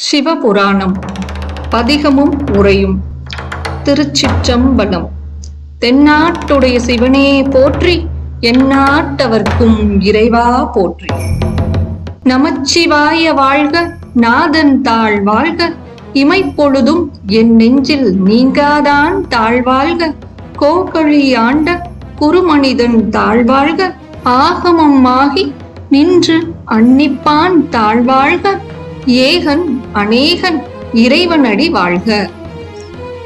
சிவபுராணம். பதிகமும் உரையும். திருச்சிற்றம்பலம். தென்னாட்டுடைய சிவனே போற்றி எந்நாட்டவர்க்கும் இறைவா போற்றி. நமச்சிவாய வாழ்க நாதன் தாழ் வாழ்க இமைப்பொழுதும் என் நெஞ்சில் நீங்காதான் தாழ்வாழ்க கோகழி ஆண்ட குருமனிதன் தாழ்வாழ்க ஆகமம் ஆகி நின்று அன்னிப்பான் தாழ்வாழ்க ஏகன் அநேகன் இறைவனடி வாழ்க.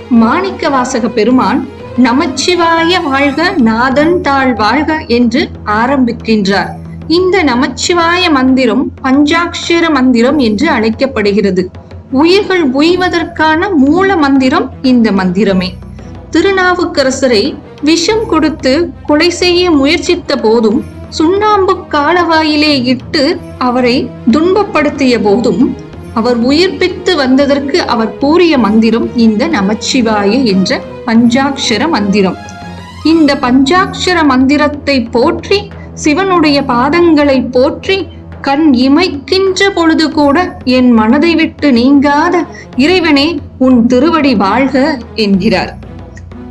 மாணிக்க வாசக பெருமான் நமச்சிவாய வாழ்க நாதன் தாழ் வாழ்க என்று ஆரம்பிக்கின்றார். இந்த நமச்சிவாய மந்திரம் பஞ்சாட்சர மந்திரம் என்று அழைக்கப்படுகிறது. உயிர்கள் உய்வதற்கான மூல மந்திரம் இந்த மந்திரமே. திருநாவுக்கரசரை விஷம் கொடுத்து கொலை செய்ய முயற்சித்த போதும் சுண்ணாம்பு காலவாயிலே இட்டு அவரை துன்பப்படுத்திய போதும் அவர் உயிர்ப்பித்து வந்ததற்கு அவர் கூறிய மந்திரம் இந்த நமச்சிவாய என்ற பஞ்சாட்சர மந்திரம். இந்த பஞ்சாட்சர மந்திரத்தை போற்றி சிவனுடைய பாதங்களை போற்றி கண் இமைக்கின்ற பொழுது கூட என் மனதை விட்டு நீங்காத இறைவனே உன் திருவடி வாழ்க என்கிறார்.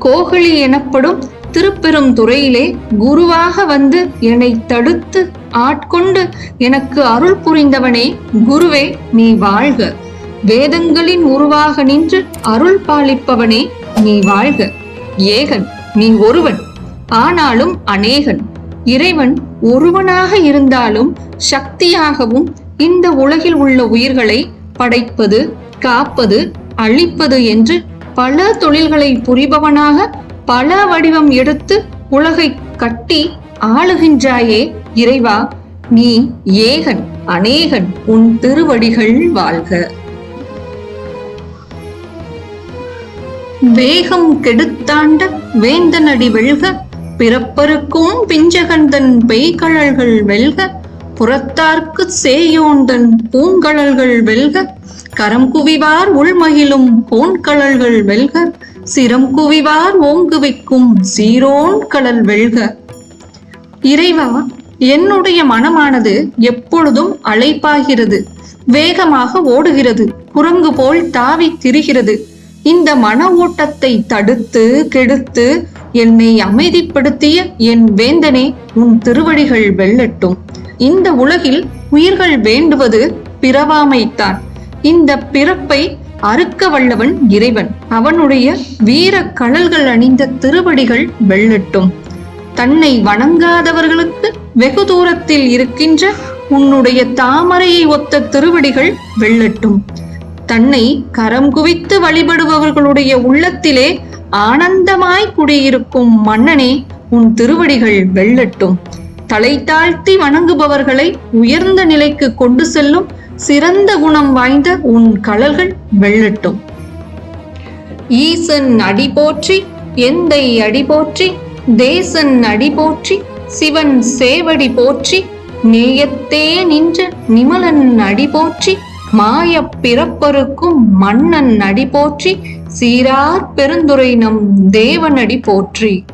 கோகிளி எனப்படும் திருப்பெரும் துறையிலே குருவாக வந்து என்னை தடுத்து ஆட்கொண்டு எனக்கு அருள் புரிந்தவனே குருவே நீ வாழ்க. வேதங்களின் உருவாக நின்று அருள் பாலிப்பவனே நீ வாழ்க. ஏகன் நீ ஒருவன் ஆனாலும் அநேகன். இறைவன் ஒருவனாக இருந்தாலும் சக்தியாகவும் இந்த உலகில் உள்ள உயிர்களை படைப்பது காப்பது அழிப்பது என்று பல தொழில்களை புரிபவனாக பல வடிவம் எடுத்து உலகை கட்டி ஆளுகின்றாயே இறைவா நீ ஏகன் அநேகன் உன் திருவடிகள் வாழ்க. வேகம் கெடுத்தாண்ட வேந்தனடி வெல்க பிறப்பருக்கும் பிஞ்சகந்தன் பெய்கழல்கள் வெல்க புறத்தார்க்கு சேயோந்தன் பூங்கழல்கள் வெல்க கரம் குவிவார் உள்மகிழும் பூன்கழல்கள் வெல்க சிரம் குவிவார் ஓங்கு வைக்கும் சீரோன் கடல் வெல்க. இறைவா என்னுடைய மனமானது எப்பொழுதும் அழைப்பாகிறது வேகமாக ஓடுகிறது குரங்கு போல் தாவி திரிகிறது. இந்த மன ஓட்டத்தை தடுத்து கெடுத்து என்னை அமைதிப்படுத்திய என் வேந்தனே உன் திருவடிகள் வெல்லட்டும். இந்த உலகில் உயிர்கள் வேண்டுவது பிறவாமைத்தான். இந்த பிறப்பை அறுக்க வல்லவன் இறைவன். அவனுடைய வீர கழல்கள் அணிந்த திருவடிகள் வெள்ளட்டும். தன்னை வணங்காதவர்களுக்கு வெகு தூரத்தில் இருக்கின்ற உன்னுடைய தாமரையை ஒத்த திருவடிகள் வெள்ளட்டும். தன்னை கரம் குவித்து வழிபடுபவர்களுடைய உள்ளத்திலே ஆனந்தமாய் குடியிருக்கும் மன்னனே உன் திருவடிகள் வெள்ளட்டும். தலை தாழ்த்தி வணங்குபவர்களை உயர்ந்த நிலைக்கு கொண்டு செல்லும் சிறந்த குணம் வாய்ந்த உன் கழல்கள் வெள்ளட்டும். ஈசன் அடி போற்றி எந்தை அடி போற்றி தேசன் அடி போற்றி சிவன் சேவடி போற்றி நேயத்தே நின்ற நிமலன் அடி போற்றி மாய பிறப்பருக்கும் மன்னன் அடி போற்றி சீரார் பெருந்துரை நம் தேவனடி போற்றி.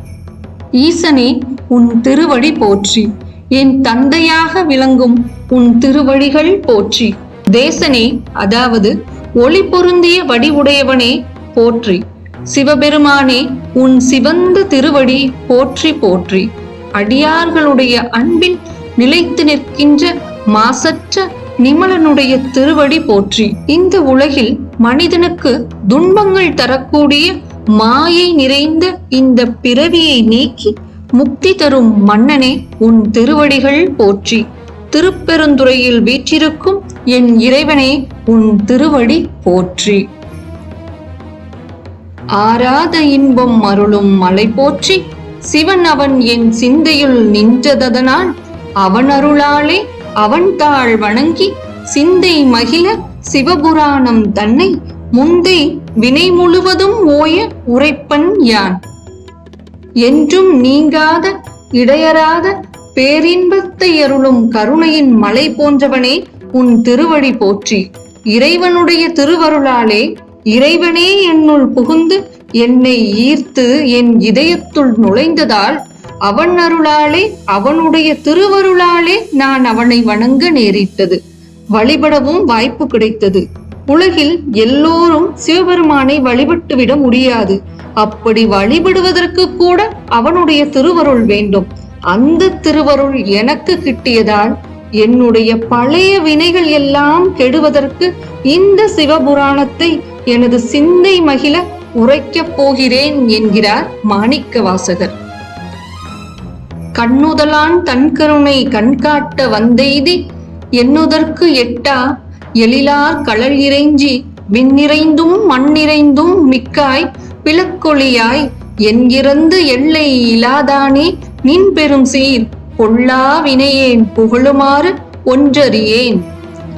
ஈசனே உன் திருவடி போற்றி. என் தந்தையாக விளங்கும் உன் திருவடிகள் போற்றி. தேசனே அதாவது ஒளி பொருந்திய வடிவுடையவனே போற்றி. சிவபெருமானே உன் சிவந்த திருவடி போற்றி போற்றி. அடியார்களுடைய அன்பின் நிலைத்து நிற்கின்ற மாசற்ற நிமலனுடைய திருவடி போற்றி. இந்த உலகில் மனிதனுக்கு துன்பங்கள் தரக்கூடிய மாயை நிறைந்த இந்த பிறவியை நீக்கி முக்தி தரும் மன்னனே உன் திருவடிகள் போற்றி. திருப்பெருந்துறையில் வீற்றிருக்கும் என் இறைவனே உன் திருவடி போற்றி. ஆராத இன்பம் அருளும் மலை போற்றி. சிவன் அவன் என் சிந்தையுள் நின்றதனால் அவன் அருளாலே அவன் தாழ் வணங்கி சிந்தை மகிழ சிவபுராணம் தன்னை. முந்தை வினை முழுவதும் ஓய உரைப்பன் யான். என்றும் நீங்காத இடையராத பேரின்பத்தை அருளும் கருணையின் மலை போன்றவனே உன் திருவடி போற்றி. இறைவனுடைய திருவருளாலே இறைவனே என்னுள் புகுந்து என்னை ஈர்த்து என் இதயத்துள் நுழைந்ததால் அவன் அருளாலே அவனுடைய திருவருளாலே நான் அவனை வணங்க நேரிட்டது. வழிபடவும் வாய்ப்பு கிடைத்தது. உலகில் எல்லோரும் சிவபெருமானை வழிபட்டுவிட முடியாது. அப்படி வழிபடுவதற்கு கூட அவனுடைய திருவருள் வேண்டும். அந்த திருவருள் எனக்கு கிட்டியதால் என்னுடைய பழைய வினைகள் எல்லாம் கெடுவதற்கு இந்த சிவபுராணத்தை எனது சிந்தை மகிழ உரைக்கப் போகிறேன் என்கிறார் மாணிக்க வாசகர் கண்ணுதலான் தன்கருணை கண்காட்ட வந்தெய்தி என்னுதற்கு எட்டா எழிலார் களல் இறைஞ்சி விண்ணிறைந்தும் மண்ணிறைந்தும் மிக்காய் பிளக்கொழியாய் என்கிறந்து எல்லை இலாதானே நின் பெரும் சீர் பொல்லா வினையேன் புகழுமாறு ஒன்றறியேன்.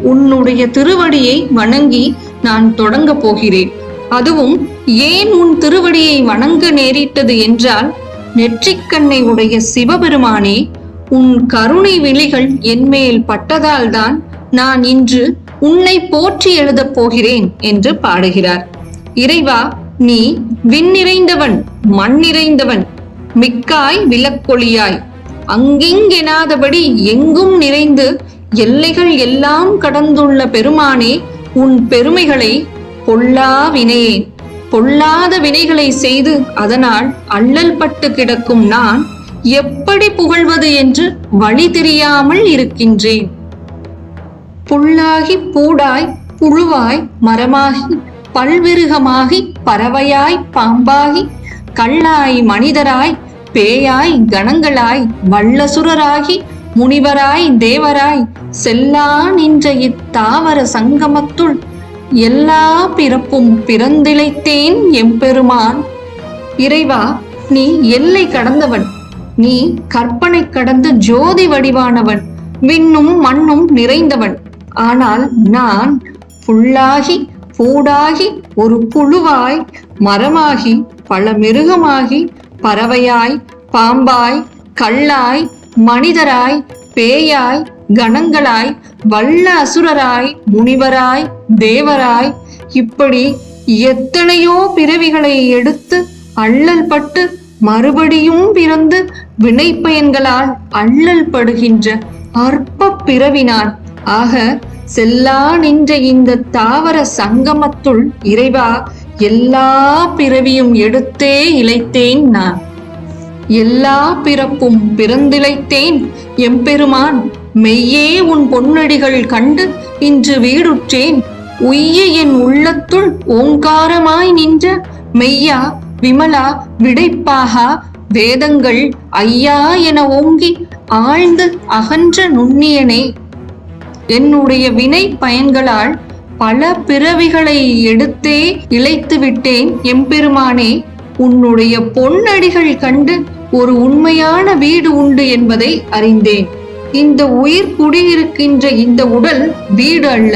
உன்னுடைய திருவடியை வணங்கி நான் தொடங்கப் போகிறேன். அதுவும் ஏன் உன் திருவடியை வணங்க நேரிட்டது என்றால் நெற்றிக்கண்ணை உடைய சிவபெருமானே உன் கருணை விழிகள் என்மேல் பட்டதால்தான் நான் இன்று உன்னை போற்றி எழுதப் போகிறேன் என்று பாடுகிறார். இறைவா நீ விண்ணிறைந்தவன் மண் நிறைந்தவன் மிக்காய் விளக்கொளியாய். அங்கிங்கெனாதபடி எங்கும் நிறைந்து எல்லைகள் எல்லாம் கடந்துள்ள பெருமானே உன் பெருமைகளை பொல்லா வினையேன். பொல்லாத வினைகளை செய்து அதனால் அல்லல் பட்டு கிடக்கும் நான் எப்படி புகழ்வது என்று வழி தெரியாமல் இருக்கின்றேன். புல்லாகி பூடாய் புழுவாய் மரமாகி பல்விருகமாகி பறவையாய் பாம்பாகி கல்லாய் மனிதராய் பேயாய் கணங்களாய் வல்லசுரராகி முனிவராய் தேவராய் செல்லா நின்ற இத்தாவர சங்கமத்துள் எல்லா பிறப்பும் பிறந்திழைத்தேன் எம்பெருமான். இறைவா நீ எல்லை கடந்தவன். நீ கற்பனை கடந்து ஜோதி வடிவானவன். விண்ணும் மண்ணும் நிறைந்தவன். ஆனால் நான் புல்லாகி பூடாகி ஒரு புழுவாய் மரமாகி பல மிருகமாகி பறவையாய் பாம்பாய் கல்லாய் மனிதராய் பேயாய் கணங்களாய் வல்ல அசுரராய் முனிவராய் தேவராய் இப்படி எத்தனையோ பிறவிகளை எடுத்து அள்ளல் பட்டு மறுபடியும் பிறந்து வினை பயன்களால் படுகின்ற அற்ப பிறவினான் ஆக செல்லா நின்ற இந்த தாவர சங்கமத்துள் இறைவா எல்லா பிறவியும் எடுத்தே இழைத்தேன் நான். எல்லா பிறப்பும் பிறந்திழைத்தேன் எம்பெருமான். மெய்யே உன் பொன்னடிகள் கண்டு இன்று வீடுற்றேன். உய்ய என் உள்ளத்துள் ஓங்காரமாய் நின்ற மெய்யா விமலா விடைப்பாகா வேதங்கள் ஐயா என ஓங்கி ஆழ்ந்து அகன்ற நுண்ணியனே. என்னுடைய வினை பயன்களால் பல பிறவிகளை எடுத்தே இழைத்து விட்டேன் எம்பெருமானே. உன்னுடைய பொன்னடிகள் கண்டு ஒரு உண்மையான வீடு உண்டு என்பதை அறிந்தேன். இந்த உயிர் குடியிருக்கின்ற இந்த உடல் வீடு அல்ல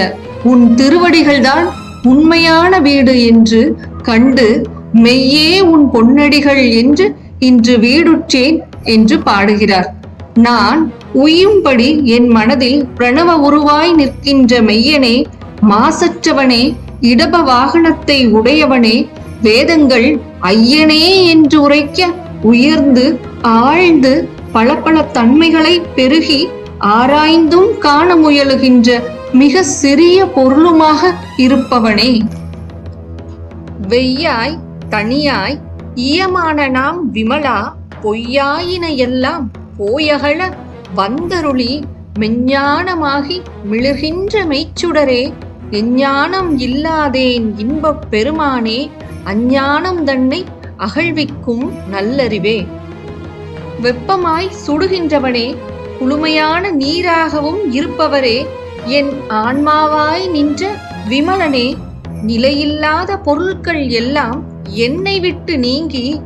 உன் திருவடிகள்தான் உண்மையான வீடு என்று கண்டு மெய்யே உன் பொன்னடிகள் என்று இன்று வீடுற்றேன் என்று பாடுகிறார். நான் உய்யும்படி என் மனதில் பிரணவ உருவாய் நிற்கின்ற மெய்யனே மாசற்றவனே இடப வாகனத்தை உடையவனே வேதங்கள் ஐயனே என்று உரைக்க உயர்ந்து ஆழ்ந்து பல பல தன்மைகளை பெருகி ஆராய்ந்தும் காண முயலுகின்ற மிக சிறிய பொருளுமாக இருப்பவனே. வெய்யாய் தனியாய் ஈயமான நாம் விமலா பொய்யாயின எல்லாம் போயகல வந்தருளி மெஞ்ஞானமாகி மிளுகின்ற மெய்ச்சுடரே எஞ்ஞானம் இல்லாதேன் இன்பப் பெருமானே அஞ்ஞானம் தன்னை அகழ்விக்கும் நல்லறிவே. வெப்பமாய் சுடுகின்றவனே குளுமையான நீராகவும் இருப்பவரே என் ஆன்மாவாய் நின்ற விமலனே நிலையில்லாத பொருட்கள் எல்லாம் என்னை விட்டு நீங்கி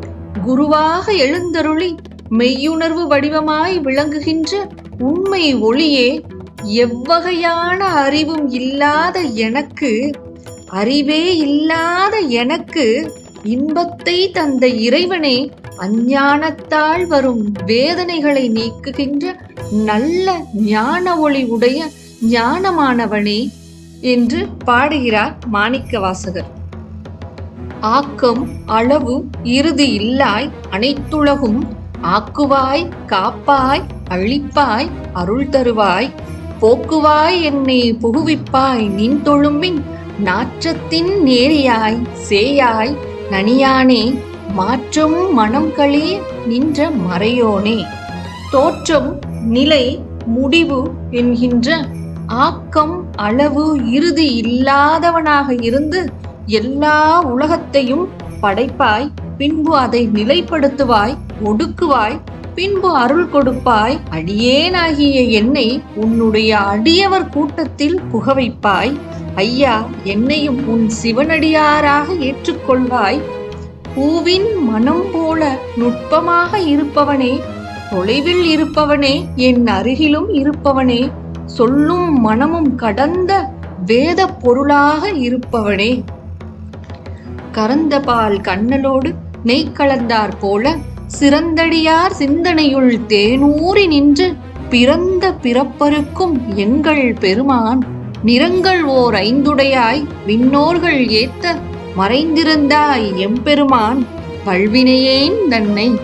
குருவாக எழுந்தருளி மெய்யுணர்வு வடிவமாய் விளங்குகின்ற உண்மை ஒளியே எவ்வகையான அறிவும் இல்லாத எனக்கு அறிவே இல்லாத எனக்கு இன்பத்தை தந்த இறைவனே அஞ்ஞானத்தால் வரும் வேதனைகளை நீக்குகின்ற நல்ல ஞான ஒளி உடைய ஞானமானவனே என்று பாடுகிறார் மாணிக்க வாசகர் ஆக்கம் அளவு இறுதி இல்லாய் அனைத்துலகும் ஆக்குவாய் காப்பாய் அழிப்பாய் அருள் தருவாய். போக்குவாய் என்னை புகுவிப்பாய். நின் தொழும்பின் நாற்றத்தின் நேரியாய். சேயாய் நனியானே மாற்றம் மனம் களிய நின்ற மறையோனே. தோற்றம் நிலை முடிவு என்கின்ற ஆக்கம் அளவு இறுதி இல்லாதவனாக இருந்து எல்லா உலகத்தையும் படைப்பாய். பின்பு அதை நிலைப்படுத்துவாய். ஒடுக்குவாய் பின்பு அருள் கொடுப்பாய் அடியேனாகிய என்னை உன்னுடைய அடியவர் கூட்டத்தில் புகவைப்பாய் ஐயா என்னையும் உன் சிவனடியாராக ஏற்றுக்கொள்வாய். பூவின் மனம் போல நுட்பமாக இருப்பவனே தொலைவில் இருப்பவனே என் அருகிலும் இருப்பவனே சொல்லும் மனமும் கடந்த வேத பொருளாக இருப்பவனே. கரந்தபால் கண்ணலோடு நெய் கலந்தார் போல சிறந்தடியார் சிந்தனையுள் தேனூறி நின்று பிறந்த பிறப்பருக்கும் எங்கள் பெருமான். நிறங்கள் ஓர் ஐந்துடையாய் விண்ணோர்கள் ஏத்த மறைந்திருந்தாய் எம்பெருமான். பல்வினையேன் தன்னை.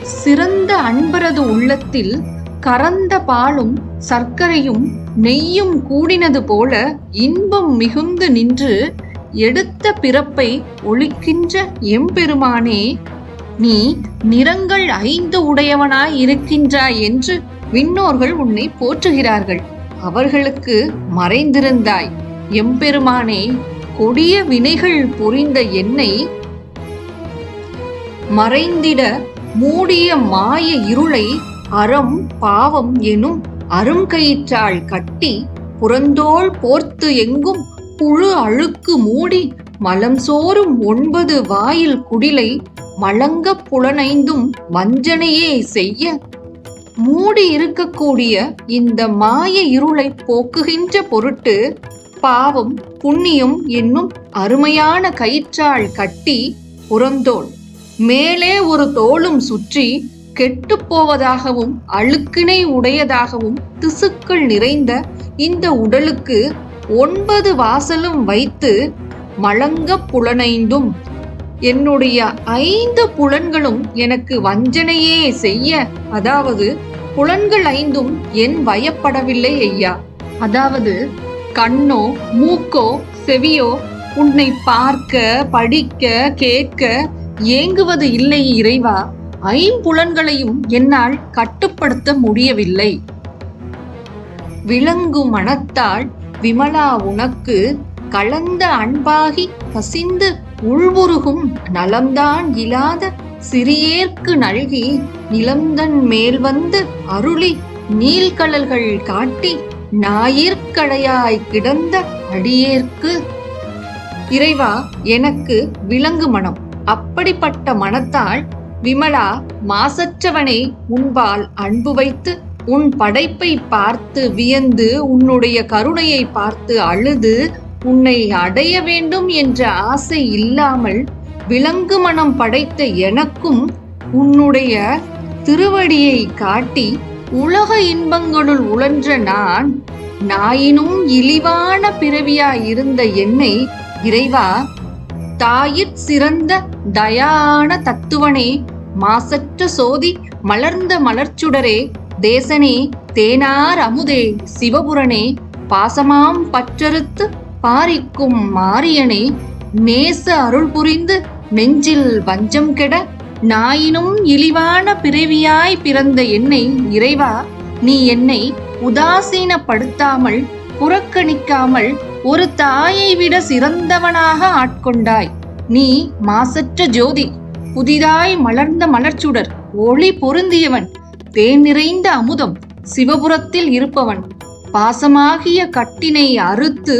சிறந்த அன்பரது உள்ளத்தில் கறந்த பாலும் சர்க்கரையும் நெய்யும் கூடினது போல இன்பம் மிகுந்து நின்று எடுத்த பிறப்பை ஒழிக்கின்ற எம்பெருமானே நீ நிறங்கள் ஐந்து உடையவனாய் இருக்கின்றாய் என்று விண்ணோர்கள் உன்னை போற்றுகிறார்கள். அவர்களுக்கு மறைந்திருந்தாய். எம்பெருமானே கொடிய வினைகள் புரிந்த என்னை மறைந்திட மூடிய மாய இருளை அறம் பாவம் எனும் அருங்கயிற்றால் கட்டி புறந்தோள் போர்த்து எங்கும் புழு அழுக்கு மூடி மலம் சோறும் ஒன்பது வாயில் குடிலை மலங்க புலனைந்தும் வஞ்சனையே செய்ய மூடி இருக்கக்கூடிய இந்த மாய இருளை போக்குகின்ற பொருட்டு பாவம் புண்ணியம் என்னும் அருமையான கயிற்றால் கட்டி புறந்தோள். மேலே ஒரு தோளும் சுற்றி கெட்டுப் போவதாகவும் அழுக்கினை உடையதாகவும் திசுக்கள் நிறைந்த இந்த உடலுக்கு ஒன்பது வாசலும் வைத்து மலங்க புலனைந்தும் என்னுடைய ஐந்து புலன்களும் எனக்கு வஞ்சனையே செய்ய அதாவது புலன்கள் ஐந்தும் என் வயப்படவில்லை ஐயா. அதாவது கண்ணோ மூக்கோ செவியோ உன்னை பார்க்க படிக்க கேட்க ஏங்குவது இல்லை இறைவா. ஐம்புலன்களையும் என்னால் கட்டுப்படுத்த முடியவில்லை. விளங்கு மனத்தால் விமலா உனக்கு கலந்த அன்பாகி கசிந்து உள்வுருகும் நலம்தான் இல்லாத சிறியேற்கு நல்கி நிலம்தன் மேல் வந்து அருளி நீல்கடல்கள் காட்டி ஞாயிற்கடையாய் கிடந்த அடியேற்கு. இறைவா எனக்கு விலங்கு மனம். அப்படிப்பட்ட மனத்தால் விமலா மாசற்றவனை உன்பால் அன்பு வைத்து உன் படைப்பை பார்த்து வியந்து உன்னுடைய கருணையை பார்த்து அழுது உன்னை அடைய வேண்டும் என்ற ஆசை இல்லாமல் விலங்கு மனம் படைத்த எனக்கும் உன்னுடைய திருவடியை காட்டி உலக இன்பங்களுள் உழன்ற நான் நாயினும் இழிவான பிறவியாய் இருந்த என்னை இறைவா தாயிற் சிறந்த தயான தத்துவனே மாசற்ற சோதி மலர்ந்த மலர்ச்சுடரே தேசனே தேனார் அமுதே சிவபுரனே பாசமாம் பற்றறுத்து பாரிக்கும் மாரியனே நேச அருள் புரிந்து நெஞ்சில் வஞ்சம் கெட நாயினும் இழிவான பிறவியாய் பிறந்த என்னை இறைவா நீ என்னை உதாசீனப்படுத்தாமல் புறக்கணிக்காமல் ஒரு தாயை விட சிறந்தவனாக ஆட்கொண்டாய். நீ மாசற்ற ஜோதி புதிதாய் மலர்ந்த மலர்ச்சுடர் ஒளி பொருந்தியவன் தேன் நிறைந்த அமுதம் சிவபுரத்தில் இருப்பவன். பாசமாகிய கட்டினை அறுத்து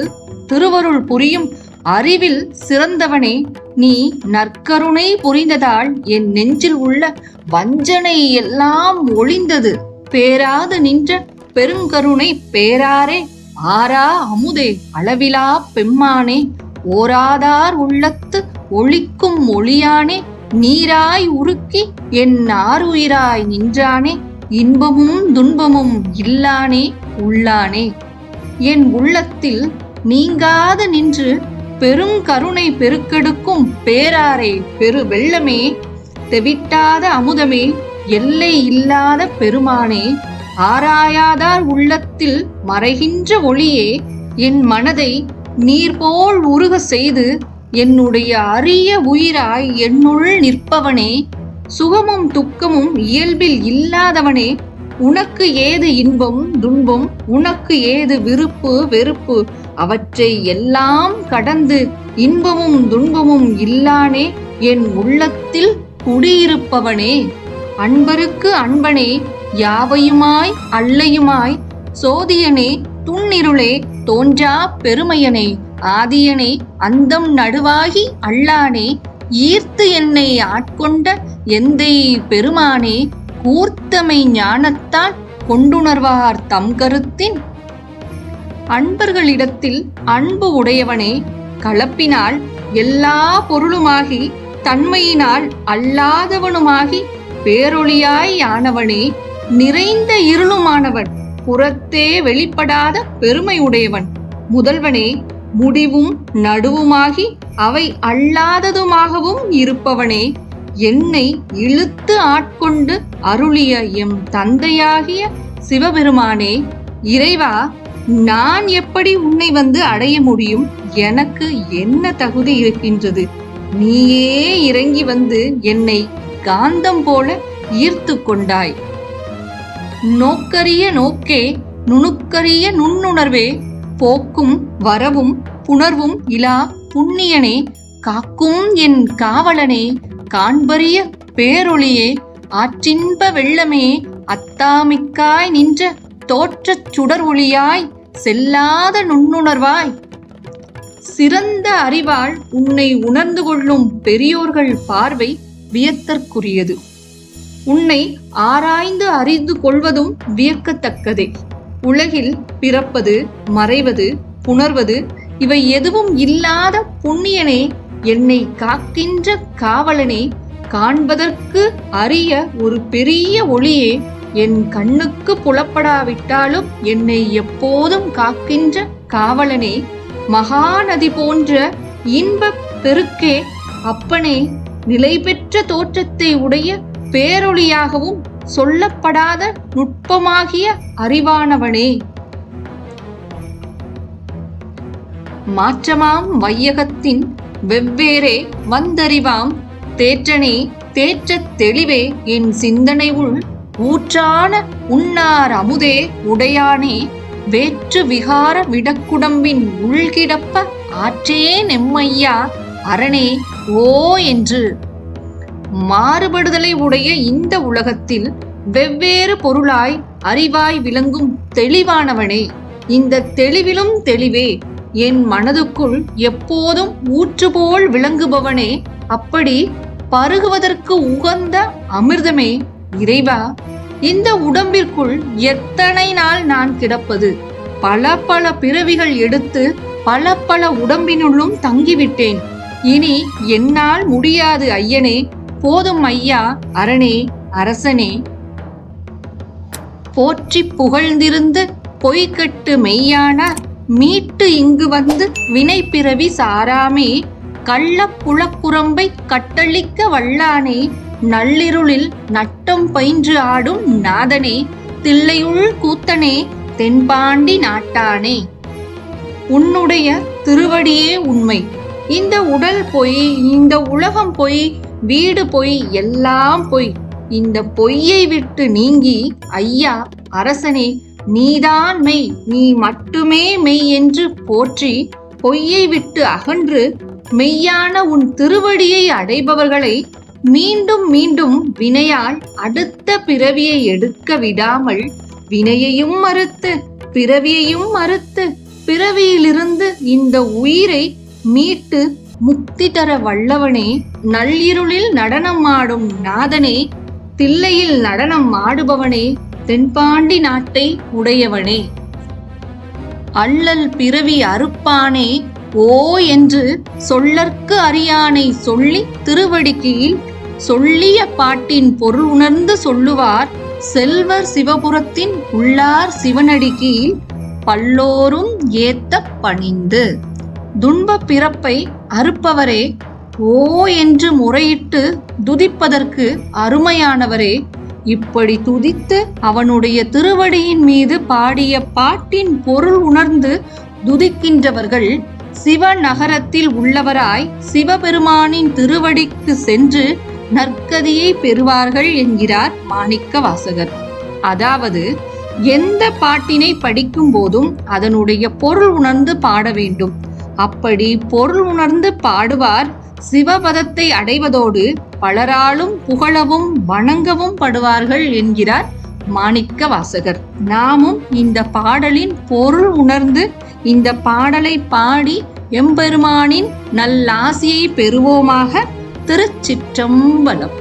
திருவருள் புரியும் அறிவில் சிறந்தவனே நீ நற்கருணை புரிந்ததால் என் நெஞ்சில் உள்ள வஞ்சனை எல்லாம் ஒளிந்தது பேராது நின்ற பெருங்கருணை பேராரே ஆரா அமுதே அளவிலா பெம்மானே ஓராதார் உள்ளத்து ஒளிக்கும் ஒளியானே நீராய் உருக்கி என் ஆறுயிராய் நின்றானே இன்பமும் துன்பமும் இல்லானே உள்ளானே. என் உள்ளத்தில் நீங்காத நின்று பெருங்கருணை பெருக்கெடுக்கும் பேராரே பெரு வெள்ளமே. தெவிட்டாத அமுதமே எல்லை இல்லாத பெருமானே ஆராயாதார் உள்ளத்தில் மறைகின்ற ஒளியே என் மனதை நீர் போல் உருக செய்து என்னுடைய அரிய உயிராய் என்னுள் நிற்பவனே சுகமும் துக்கமும் இயல்பில் இல்லாதவனே உனக்கு ஏது இன்பம் துன்பம்? உனக்கு ஏது விருப்பு வெறுப்பு? அவற்றை எல்லாம் கடந்து இன்பமும் துன்பமும் இல்லானே என் உள்ளத்தில் குடியிருப்பவனே. அன்பருக்கு அன்பனே யாவையுமாய் அல்லையுமாய்? சோதியனே துன்னிருளே தோன்றா பெருமையனே. ஆதியனே அந்தம் நடுவாகி அல்லானே. ஈர்த்து என்னை ஆட்கொண்ட எந்தை பெருமானே. கூர்த்தமை ஞானத்தால் கொண்டுணர்வார் தம் கருத்தின். அன்பர்களிடத்தில் அன்பு உடையவனே கலப்பினால் எல்லா பொருளுமாகி தன்மையினால் அல்லாதவனுமாகி பேரொளியாய் ஆனவனே நிறைந்த இருளுமானவன் புறத்தே வெளிப்படாத பெருமை உடையவன். முதல்வனே முடிவும் நடுவுமாகி அவை அல்லாததுமாகவும் இருப்பவனே என்னை இழுத்து ஆட்கொண்டு அருளிய எம் தந்தையாகிய சிவபெருமானே இறைவா நான் எப்படி உன்னை வந்து அடைய முடியும்? எனக்கு என்ன தகுதி இருக்கின்றது? நீயே இறங்கி வந்து என்னை காந்தம் போல ஈர்த்து கொண்டாய். நோக்கரிய நோக்கே நுணுக்கரிய நுண்ணுணர்வே போக்கும் வரவும் புணர்வும் இலா புண்ணியனே காக்கும் என் காவலனே காண்பரிய பேரொளியே ஆற்றின்ப வெள்ளமே அத்தாமிக்காய் நின்ற தோற்றச் சுடர் ஒளியாய் செல்லாத நுண்ணுணர்வாய். சிறந்த அறிவால் உன்னை உணர்ந்து கொள்ளும் பெரியோர்கள் பார்வை வியத்தற்குரியது. உன்னை ஆராய்ந்து அறிந்து கொள்வதும் வியக்கத்தக்கதே. உலகில் பிறப்பது மறைவது புணர்வது இவை எதுவும் இல்லாத புண்ணியனே என்னை காக்கின்ற காவலனே காண்பதற்கு அரிய ஒரு பெரிய ஒளியே என் கண்ணுக்கு புலப்படாவிட்டாலும் என்னை எப்போதும் காக்கின்ற காவலனே. மகாநதி போன்ற இன்பப் பெருக்கே அப்பனே நிலை பெற்ற தோற்றத்தை உடைய பேரொளியாகவும் சொல்லப்படாத நுட்பமாகிய அறிவானவனே. மாற்றமாம் வையகத்தின் வெவ்வேறே வந்தறிவாம். தேற்றனே தேற்றத் தெளிவே என் சிந்தனை உள் ஊற்றான உண்ணார் அமுதே உடையானே. வேற்று விகார விடக்குடம்பின் உள்கிடப்ப ஆற்றே நெம்மையா அரணே ஓ என்று. மாறுபடுதலை உடைய இந்த உலகத்தில் வெவ்வேறு பொருளாய் அறிவாய் விளங்கும் தெளிவானவனே. இந்த தெளிவிலும் தெளிவே என் மனதுக்குள் எப்போதும் ஊற்று போல் விளங்குபவனே அப்படி பருகுவதற்கு உகந்த அமிர்தமே இறைவா. இந்த உடம்பிற்குள் எத்தனை நாள் நான் கிடப்பது? பல பல பிறவிகள் எடுத்து பல பல உடம்பினுள்ளும் தங்கிவிட்டேன். இனி என்னால் முடியாது ஐயனே போதும் ஐயா அரணே அரசனே. போற்றி புகழ்ந்திருந்து பொய்கட்டு மெய்யான மீட்டு இங்கு வந்து வினை பிறவி சாராமே கள்ள புலக்குரம்பை கட்டளிக்க வல்லானே நள்ளிருளில் நட்டம் பயின்று ஆடும் நாதனே தில்லையுள் கூத்தனே தென்பாண்டி நாட்டானே. உன்னுடைய திருவடியே உண்மை. இந்த உடல் பொய் இந்த உலகம் பொய் வீடு பொய் எல்லாம் பொய். இந்த பொய்யை விட்டு நீங்கி ஐயா அரசனே நீதான் மெய் நீ மட்டுமே மெய் என்று போற்றி பொய்யை விட்டு அகன்று மெய்யான உன் திருவடியை அடைபவர்களை மீண்டும் மீண்டும் வினையால் அடுத்த பிறவியை எடுக்க விடாமல் வினையையும் மறுத்து பிறவியையும் மறுத்து பிறவியிலிருந்து இந்த உயிரை மீட்டு முக்தி தர வல்லவனே நள்ளிருளில் நடனம் ஆடும் நாதனே தில்லையில் நடனம் ஆடுபவனே தென்பாண்டி நாட்டை உடையவனே. அல்லல் பிறவி அறுப்பானே ஓ என்று சொல்லற்கு அறியானை சொல்லி திருவடிக்கையில் சொல்லிய பாட்டின் பொருள் உணர்ந்து சொல்லுவார் செல்வர் சிவபுரத்தின் உள்ளார் சிவனடிக்கையில் பல்லோரும் ஏத்த பணிந்து. துன்ப பிறப்பை அறுப்பவரே ஓ என்று முறையிட்டு துதிப்பதற்கு அருமையானவரே இப்படி துதித்து அவனுடைய திருவடியின் மீது பாடிய பாட்டின் பொருள் உணர்ந்து துதிக்கின்றவர்கள் சிவநகரத்தில் உள்ளவராய் சிவபெருமானின் திருவடிக்கு சென்று நற்கதியை பெறுவார்கள் என்கிறார் மாணிக்க வாசகர் அதாவது எந்த பாட்டினை படிக்கும் போதும் அதனுடைய பொருள் உணர்ந்து பாட வேண்டும். அப்படி பொருள் உணர்ந்து பாடுவார் சிவபதத்தை அடைவதோடு பலராலும் புகழவும் வணங்கவும் படுவார்கள் என்கிறார் மாணிக்க வாசகர். நாமும் இந்த பாடலின் பொருள் உணர்ந்து இந்த பாடலை பாடி எம்பெருமானின் நல்லாசியை பெறுவோமாக திருச்சிற்றம்பலம்.